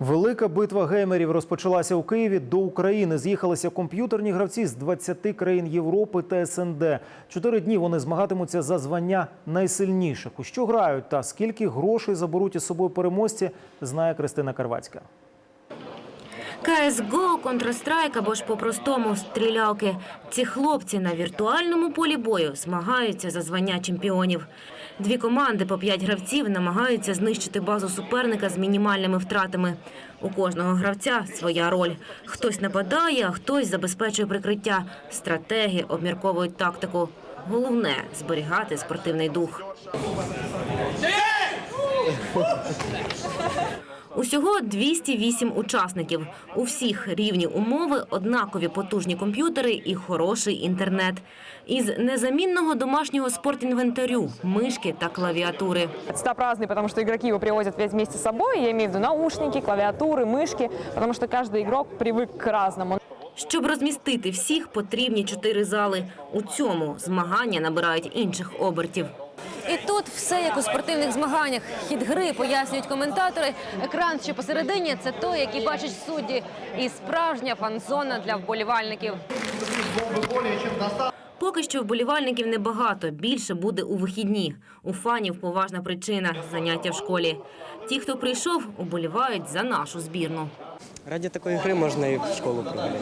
Велика битва геймерів розпочалася у Києві. До України з'їхалися комп'ютерні гравці з 20 країн Європи та СНД. Чотири дні вони змагатимуться за звання найсильніших. У що грають та скільки грошей заберуть із собою переможці, знає Кристина Карвацька. CSGO, Counter-Strike або ж по-простому стрілялки. Ці хлопці на віртуальному полі бою змагаються за звання чемпіонів. Дві команди по п'ять гравців намагаються знищити базу суперника з мінімальними втратами. У кожного гравця своя роль. Хтось нападає, а хтось забезпечує прикриття. Стратеги обмірковують тактику. Головне зберігати спортивний дух. Усього 208 учасників. У всіх рівні умови, однакові потужні комп'ютери і хороший інтернет. Із незамінного домашнього спортінвентарю, мишки та клавіатури. Сетап разный, потому что игроки его привозят весь вместе с собой. Я имею в виду наушники, клавиатуры, мышки, потому что каждый игрок привык к разному. Щоб розмістити всіх, потрібні чотири зали. У цьому змагання набирають інших обертів. І тут все як у спортивних змаганнях. Хід гри пояснюють коментатори. Екран ще посередині це той, який бачать судді, і справжня фан-зона для вболівальників. Поки що вболівальників небагато, більше буде у вихідні. У фанів поважна причина заняття в школі. Ті, хто прийшов, уболівають за нашу збірну. Раді такої гри можна і в школу прогуляти.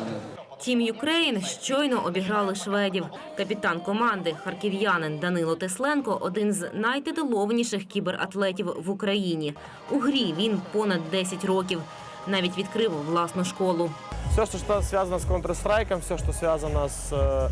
Тім Юкрейн щойно обіграли шведів. Капітан команди, харків'янин Данило Тесленко один з найтитулованіших кібератлетів в Україні. У грі він понад 10 років. Навіть відкрив власну школу. Все, что, что связано с Counter-Strike, все, что связано с, э,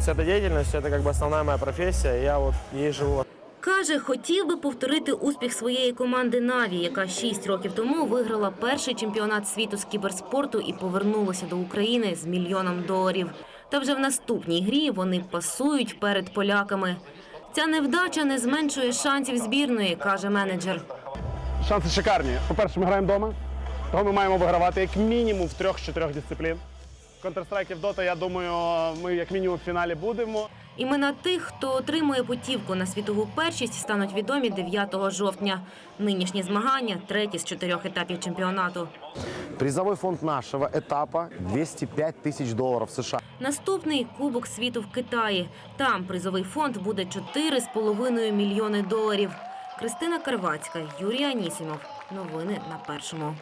с этой деятельностью, это как бы основная моя профессия. и Я вот ей живу. Каже, хотів би повторити успіх своєї команди Наві, яка 6 років тому виграла перший чемпіонат світу з кіберспорту і повернулася до України з мільйоном доларів. Та вже в наступній грі вони пасують перед поляками. Ця невдача не зменшує шансів збірної, каже менеджер. Шанси шикарні. По-перше, ми граємо вдома, того ми маємо вигравати як мінімум в трьох-чотирьох дисциплін. Counter-Strike в Dota, я думаю, ми як мінімум в фіналі будемо. Імена тих, хто отримує путівку на світову першість, стануть відомі 9 жовтня. Нинішні змагання третє з чотирьох етапів чемпіонату. Призовой фонд нашего этапа 205 тысяч долларов США. Наступний Кубок світу в Китаї. Там призовий фонд буде 4,5 мільйони доларів. Кристина Карвацька, Юрій Анісімов. Новини на першому.